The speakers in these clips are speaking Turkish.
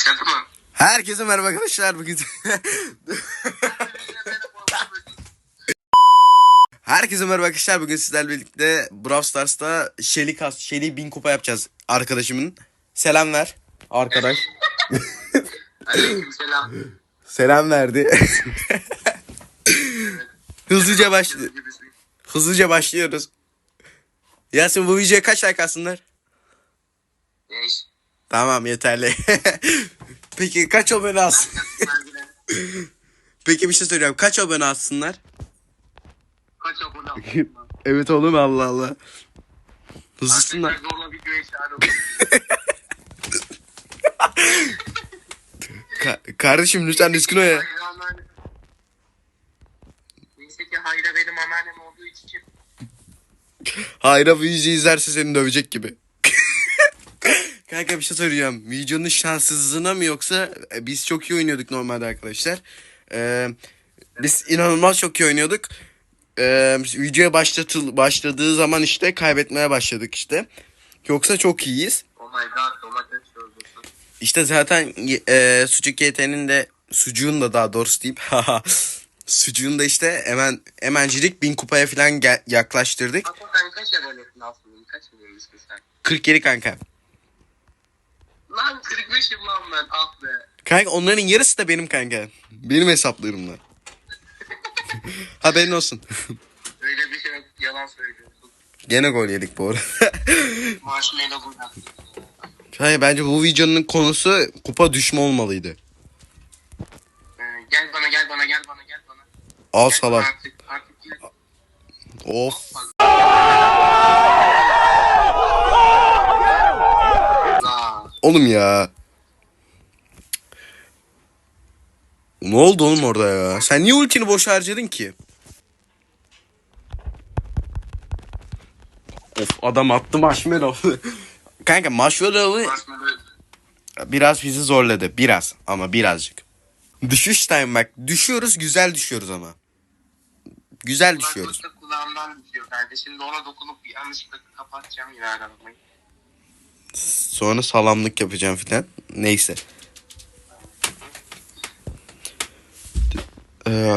Başladı mı? Herkese merhaba arkadaşlar bugün. Herkese merhaba arkadaşlar bugün sizlerle birlikte Brawl Stars'ta Shelly kas Shelly bin kupa yapacağız arkadaşımın. Selam ver arkadaş. Aleykümselam. Selam verdi. Hızlıca Gibisin. hızlıca başlıyoruz. Yasin bu videoya kaç like atsınlar? Beş. Tamam yeterli. Peki kaç abone alsın? Peki bir şey söyleyeceğim. Kaç abone alsınlar? Kaç abone aldın? evet oğlum Allah Allah. Hızlısınlar. Zorla videoya. Ka- kardeşim lütfen ol ya. Neyse ki Hayra benim anneannem olduğu için Hayra bu izlerse seni dövecek gibi. Kanka bir şey söyleyeceğim. Videonun şanssızlığına mı yoksa e, biz çok iyi oynuyorduk normalde arkadaşlar. Ee, biz inanılmaz çok iyi oynuyorduk. Ee, videoya başlatıl başladığı zaman işte kaybetmeye başladık işte. Yoksa çok iyiyiz. Oh my god domates çorbası. İşte zaten e, sucuk YT'nin de sucuğun da daha doğrusu deyip sucuğun da işte hemen hemencilik bin kupaya falan gel- yaklaştırdık. Apo sen kaç abonesin aslında? Kaç abonesin sen? 47 kanka. Lan 45'im lan ben ah be. Kanka onların yarısı da benim kanka. Benim hesaplarımla. Haberin olsun. Öyle bir şey yok yalan söylüyorsun. Gene gol yedik bu arada. Marshmallow burada. Hayır bence bu videonun konusu kupa düşme olmalıydı. Ee, gel bana gel bana gel bana gel bana. Al Gel salak. Artık, artık gel. Of. Oğlum ya. Ne oldu oğlum orada ya? Sen niye ultini boş harcadın ki? Of adam attı marshmallow. Kanka marshmallow'u Marshmallow. biraz bizi zorladı. Biraz ama birazcık. Düşüş time bak. Düşüyoruz güzel düşüyoruz ama. Güzel düşüyoruz. Kulağımdan düşüyor kardeşim. Şimdi ona dokunup yanlışlıkla kapatacağım ya arabayı. Sonra salamlık yapacağım filan. Neyse. Ee,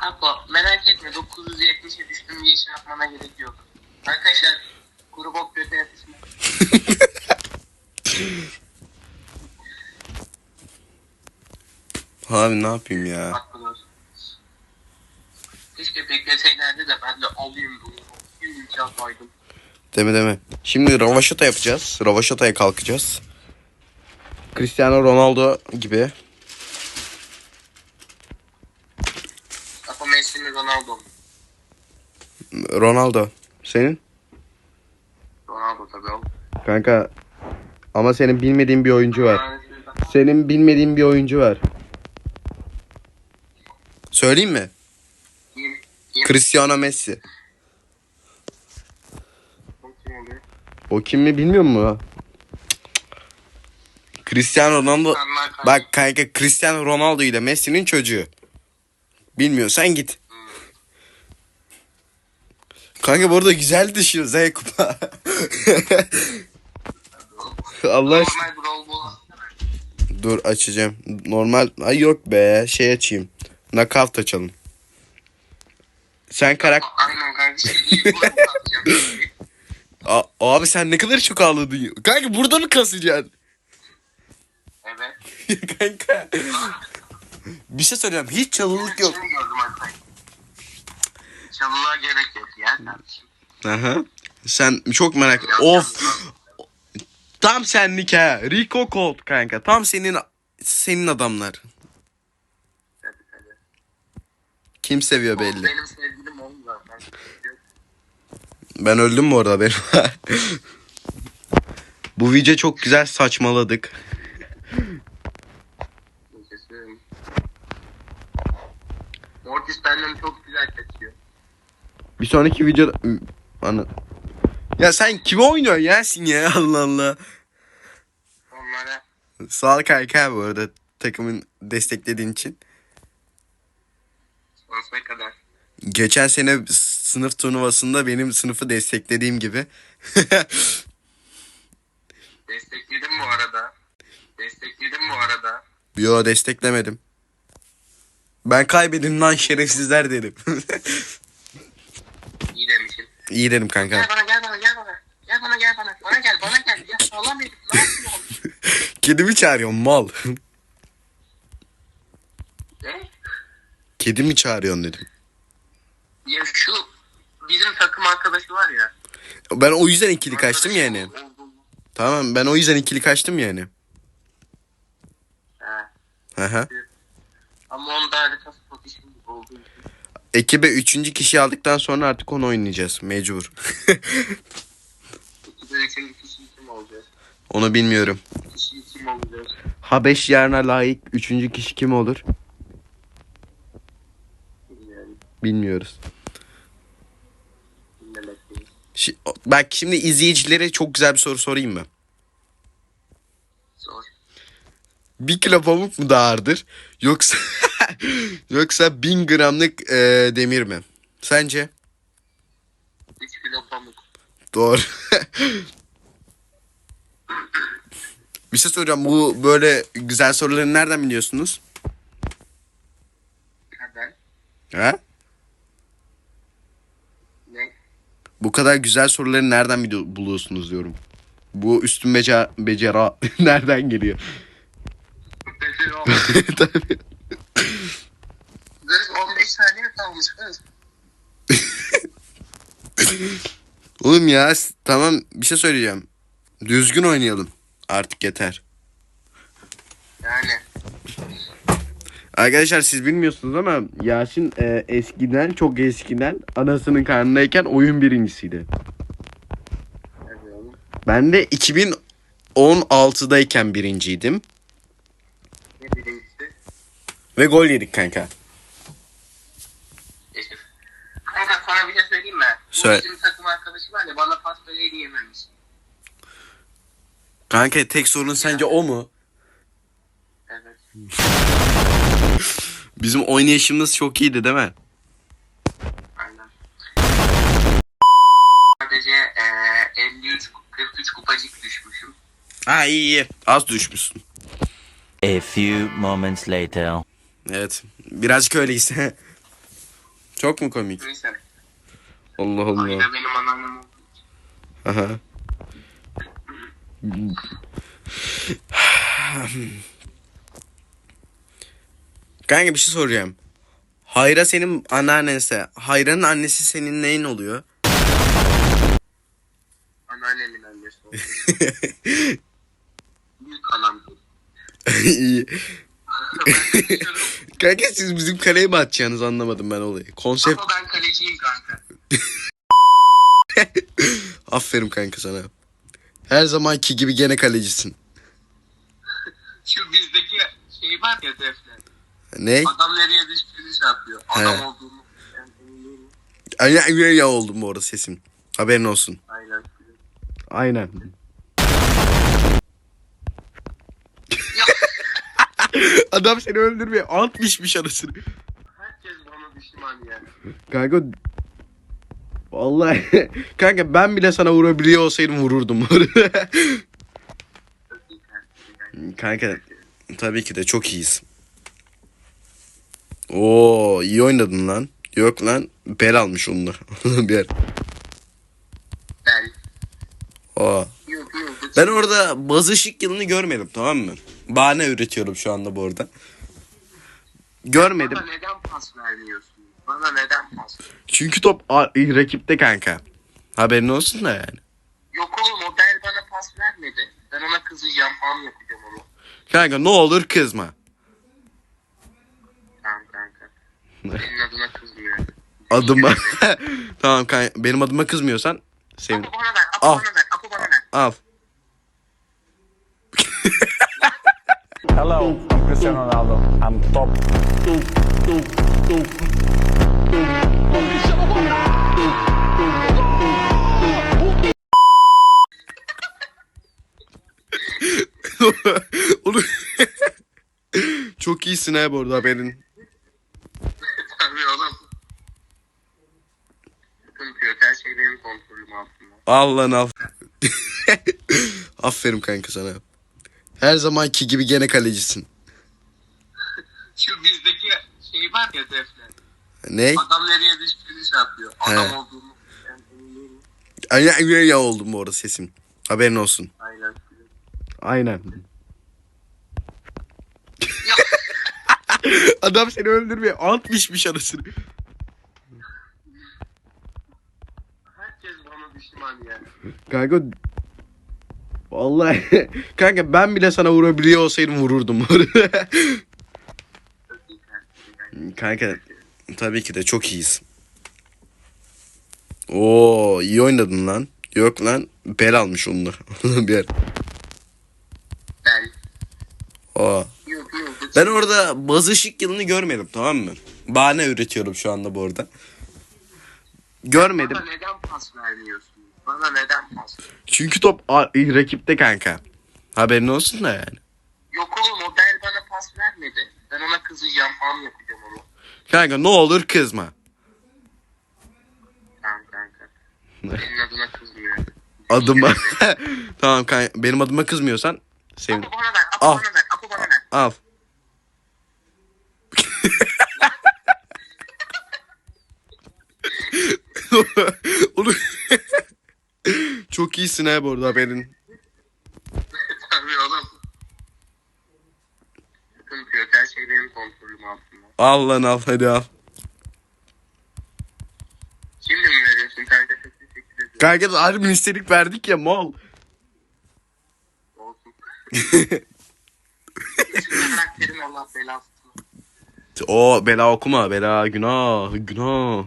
Apo merak etme 970'e düştüm diye şey yapmana gerek yok. Arkadaşlar kuru bok göte yatışma. abi ne yapayım ya? Keşke bekleseylerdi de ben de alayım bunu. Bir imkan koydum. Deme deme. Şimdi ravaşata yapacağız. Ravaşataya kalkacağız. Cristiano Ronaldo gibi. Apo Messi mi Ronaldo mu? Ronaldo. Senin? Ronaldo tabii oğlum. Kanka. Ama senin bilmediğin bir oyuncu var. Senin bilmediğin bir oyuncu var. Söyleyeyim mi? Kim? Kim? Cristiano Messi. Kim oluyor? O kim mi bilmiyor mu? Cristiano Ronaldo. Kardeşim. Bak kanka Cristiano Ronaldo ile Messi'nin çocuğu. Bilmiyorsan git. Kanka bu arada güzel düşüyor Z kupa. Allah aşkına. Dur açacağım. Normal. Ay yok be. Şey açayım. Knockout açalım. Sen karak... Aynen kanka. Şey. A- abi sen ne kadar çok ağladın. Kanka burada mı kasacaksın? Evet. kanka. Bir şey söyleyeceğim. Hiç çalılık yok. Gördüm arkadaşlar. Çalılığa gerek yok ya kardeşim. Aha. Sen çok merak Of. Tam senlik ha. Rico Colt kanka. Tam senin senin adamlar. Tabii tabii. Kim seviyor belli. Benim sevgilim oğlum zaten. Ben öldüm bu arada benim. bu video çok güzel saçmaladık. Mortis benden çok güzel kaçıyor. Bir sonraki videoda... Ana... Ya sen kime oynuyorsun Yasin ya Allah Allah. Onlara Sağ ol kanka bu arada takımın desteklediğin için. sonsuza kadar. Geçen sene sınıf turnuvasında benim sınıfı desteklediğim gibi. Destekledim bu arada. Destekledim bu arada. Yo desteklemedim. Ben kaybedin lan şerefsizler dedim. İyi demişsin. İyi dedim kanka. Gel bana gel bana gel bana. Gel bana gel bana. Bana gel bana gel. Ya sağlam herif ne yapıyorsun? Kedimi çağırıyorsun mal. Ne? Kedimi çağırıyorsun dedim. Ya şu bizim takım arkadaşı var ya. Ben o yüzden ikili kaçtım yani. Tamam ben o yüzden ikili kaçtım yani. Ha. Aha. Ama onda harika spot işim gibi olduğu için. Ekibe üçüncü kişi aldıktan sonra artık onu oynayacağız. Mecbur. İki de üçüncü kişi kim olacağız? onu bilmiyorum. Kişi kim olacağız? Habeş yarına layık üçüncü kişi kim olur? Bilmiyorum. Bilmiyoruz. Şi- bak şimdi izleyicilere çok güzel bir soru sorayım mı? Zor. Bir kilo pamuk mu daha ağırdır? Yoksa yoksa bin gramlık e, demir mi? Sence? Üç kilo pamuk. Doğru. bir şey soracağım. Bu böyle güzel soruları nereden biliyorsunuz? Nereden? Ha? Ne? Bu kadar güzel soruları nereden buluyorsunuz diyorum. Bu üstün beca becera nereden geliyor? Tabii. Kız 15 saniye kalmış kız. Oğlum ya tamam bir şey söyleyeceğim. Düzgün oynayalım. Artık yeter. Yani. Arkadaşlar siz bilmiyorsunuz ama Yasin e, eskiden çok eskiden anasının karnındayken oyun birincisiydi. Ben de 2016'dayken birinciydim. Ne birincisi? Ve gol yedik kanka. Eşif. Kanka sana bir şey söyleyeyim mi? Söyle. Bu bizim takım arkadaşı var ya bana pasta yememiş. Kanka tek sorun sence o mu? Evet. Bizim oynayışımız çok iyiydi değil mi? Aynen. Sadece eee 53 43 kupacık düşmüşüm. Ha iyi iyi. Az düşmüşsün. A few moments later. Evet. Birazcık öyleyiz. çok mu komik? Neyse. Allah Allah. Ayda benim anneannem oldu. Aha. Kanka bir şey soracağım. Hayra senin anneannense, Hayra'nın annesi senin neyin oluyor? Anneannemin annesi oldu. Büyük anam. İyi. Kanka siz bizim kaleye mi atacaksınız anlamadım ben olayı. Konsept. Ama ben kaleciyim kanka. Aferin kanka sana. Her zamanki gibi gene kalecisin. Şu bizdeki şey var ya defne. Ne? Adam nereye düştüğünü şey yapıyor. Adam He. olduğunu. Aynen ya oldum bu arada sesim. Haberin olsun. Aynen. Aynen. Adam seni öldürmüyor. Ant biçmiş anasını. Herkes bana düşman yani. Kanka Vallahi kanka ben bile sana vurabiliyor olsaydım vururdum. Kanka tabii ki de çok iyiyiz. Oo iyi oynadın lan. Yok lan bel almış onlar. bir yer. Ben. Yok Oo. yok. Ben orada bazı şık yılını görmedim tamam mı? Bahane üretiyorum şu anda bu arada. Görmedim. Bana neden pas vermiyorsun? Bana neden pas Çünkü top a- rakipte kanka. Haberin olsun da yani. Yok oğlum o bel bana pas vermedi. Ben ona kızacağım falan yapacağım onu. Kanka ne olur kızma. Tamam kanka. Senin adına kızmıyorum. Adıma. tamam kanka benim adıma kızmıyorsan sevin. Apo bana ver. Apo Al. bana ver. Apo bana ver. Al. Hello, I'm Cristiano Ronaldo. I'm top. Çok iyisin ha bu arada haberin. Tabii oğlum. Sıkıntı yok. Her şey benim kontrolüm altında. Al lan al. Aferin kanka sana. Her zamanki gibi gene kalecisin. Şu bizdeki şey var ya defne. Ne? Adam nereye düştüğünü şey yapıyor. Adam olduğunu. Emin değilim. Aynen ya oldum bu arada sesim. Haberin olsun. Aynen. Aynen. Adam seni öldürmüyor. Ant biçmiş anasını. Düşman yani. Kanka Vallahi kanka ben bile sana vurabiliyor olsaydım vururdum. Kanka tabii ki de çok iyiyiz. Oo iyi oynadın lan. Yok lan bel almış onunla. bir yer. Yok yok. Ben orada bazı ışık yılını görmedim tamam mı? Bahane üretiyorum şu anda bu arada. Görmedim. Bana neden pas vermiyorsun? Bana neden pas Çünkü top a- rakipte kanka. Haberin olsun da yani. Yok oğlum o Bel bana pas vermedi. Ben ona kızacağım falan yapacağım onu. Kanka ne olur kızma. Tamam kanka. Senin adına kızmıyor. Adıma. tamam kanka benim adıma kızmıyorsan sevin. Apo bana ver. Apo Al. bana ver. Apo bana ver. Al. Onu Çok iyisin ha bu arada haberin. Tabii oğlum. Sıkıntı yok. Her şey benim kontrolüm altında. Al lan al hadi al. Şimdi mi veriyorsun kanka? Çok teşekkür ederim. Kanka istedik verdik ya mal. Olsun. Hiçbir karakterin Allah belasını. o bela okuma bela günah günah.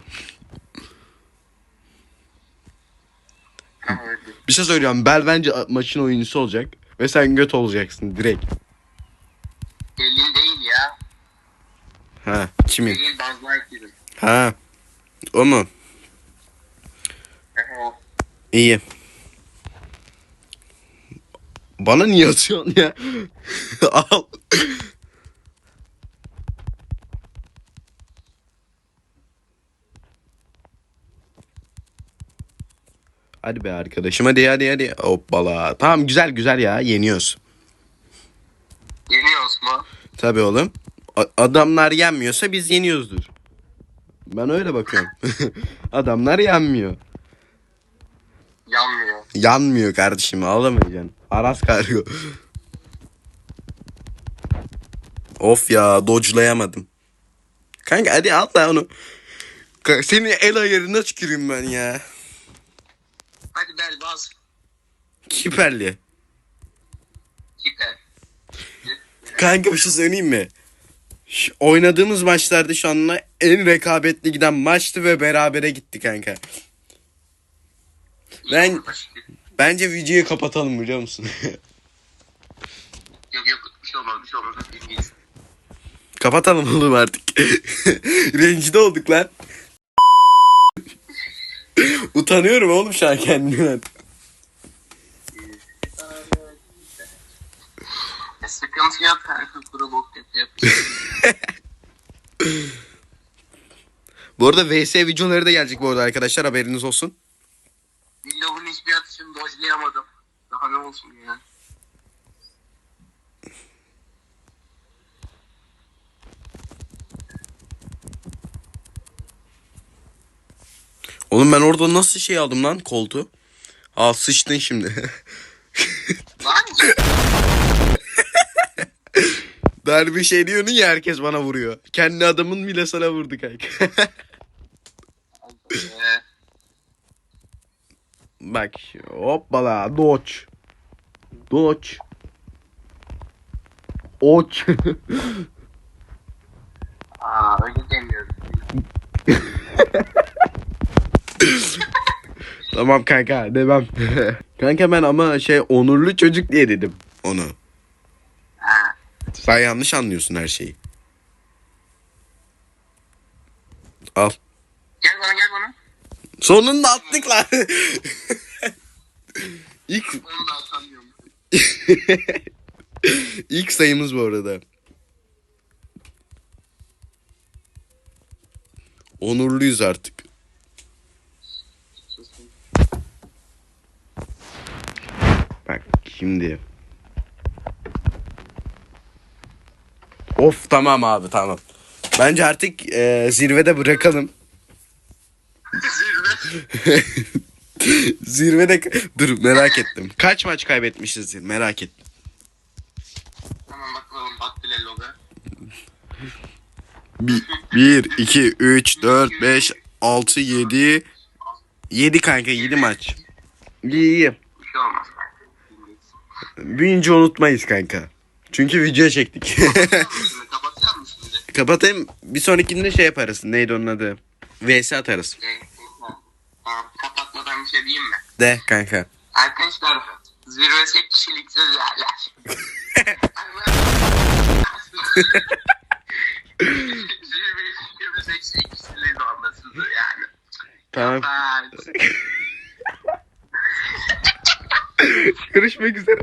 Tamam öyle. Bir şey söyleyeceğim. Bel bence maçın oyuncusu olacak. Ve sen göt olacaksın direkt. Gelin değil ya. Ha kimin? Buzz Lightyear'ın. Ha. O mu? O. İyi. Bana niye atıyorsun ya? Al. Hadi be arkadaşım hadi hadi hadi. Hoppala. Tamam güzel güzel ya yeniyoruz. Yeniyoruz mu? Tabii oğlum. A- adamlar yenmiyorsa biz yeniyoruzdur. Ben öyle bakıyorum. adamlar yenmiyor. Yanmıyor. Yanmıyor kardeşim ağlamayacaksın. Aras kargo. of ya dodge'layamadım. Kanka hadi al da onu. Senin el ayarına tüküreyim ben ya. Hadi bel bas. Kiperli. Süper. Kanka bir şey söyleyeyim mi? Şu oynadığımız maçlarda şu anda en rekabetli giden maçtı ve berabere gitti kanka. Ben bence videoyu kapatalım biliyor musun? Yok yok bir şey olmaz bir şey olmaz. Kapatalım oğlum artık. Rencide olduk lan. Utanıyorum oğlum şu an kendimden. E, sıkıntı yok kuru bok. Bu arada VS videoları da gelecek bu arada arkadaşlar haberiniz olsun. Windows'un hiçbir atışını dojlayamadım. Daha ne olsun ya. Oğlum ben orada nasıl şey aldım lan koltuğu? Aa sıçtın şimdi. Lan Darbe şey diyorsun ya herkes bana vuruyor. Kendi adamın bile sana vurdu kanka. Bak hoppala dodge. Dodge. Oç. Aa öyle demiyorum. tamam kanka demem. kanka ben ama şey onurlu çocuk diye dedim onu. Ha. Sen yanlış anlıyorsun her şeyi. Al. Gel bana gel bana. Sonunda attık lan. ilk, Onu da atamıyorum. ilk sayımız bu arada. Onurluyuz artık. Bak şimdi. Of tamam abi tamam. Bence artık e, zirvede bırakalım. Zirve. Zirvede dur merak ettim. Kaç maç kaybetmişizdir merak ettim. Tamam bakalım bak bile loga. 1, 2, 3, 4, 5, 6, 7. 7 kanka 7 maç. İyi iyi. Bir şey olmaz. Büyünce unutmayız kanka. Çünkü video çektik. Şimdi kapatacak mısın şimdi? Kapatayım. Bir sonrakinde şey yaparız. Neydi onun adı? VS atarız. Kapatmadan bir şey diyeyim mi? De kanka. Arkadaşlar zirve tek kişilik sözlerler. Zirve tek kişilik olmasıdır yani. Tamam. Görüşmek üzere.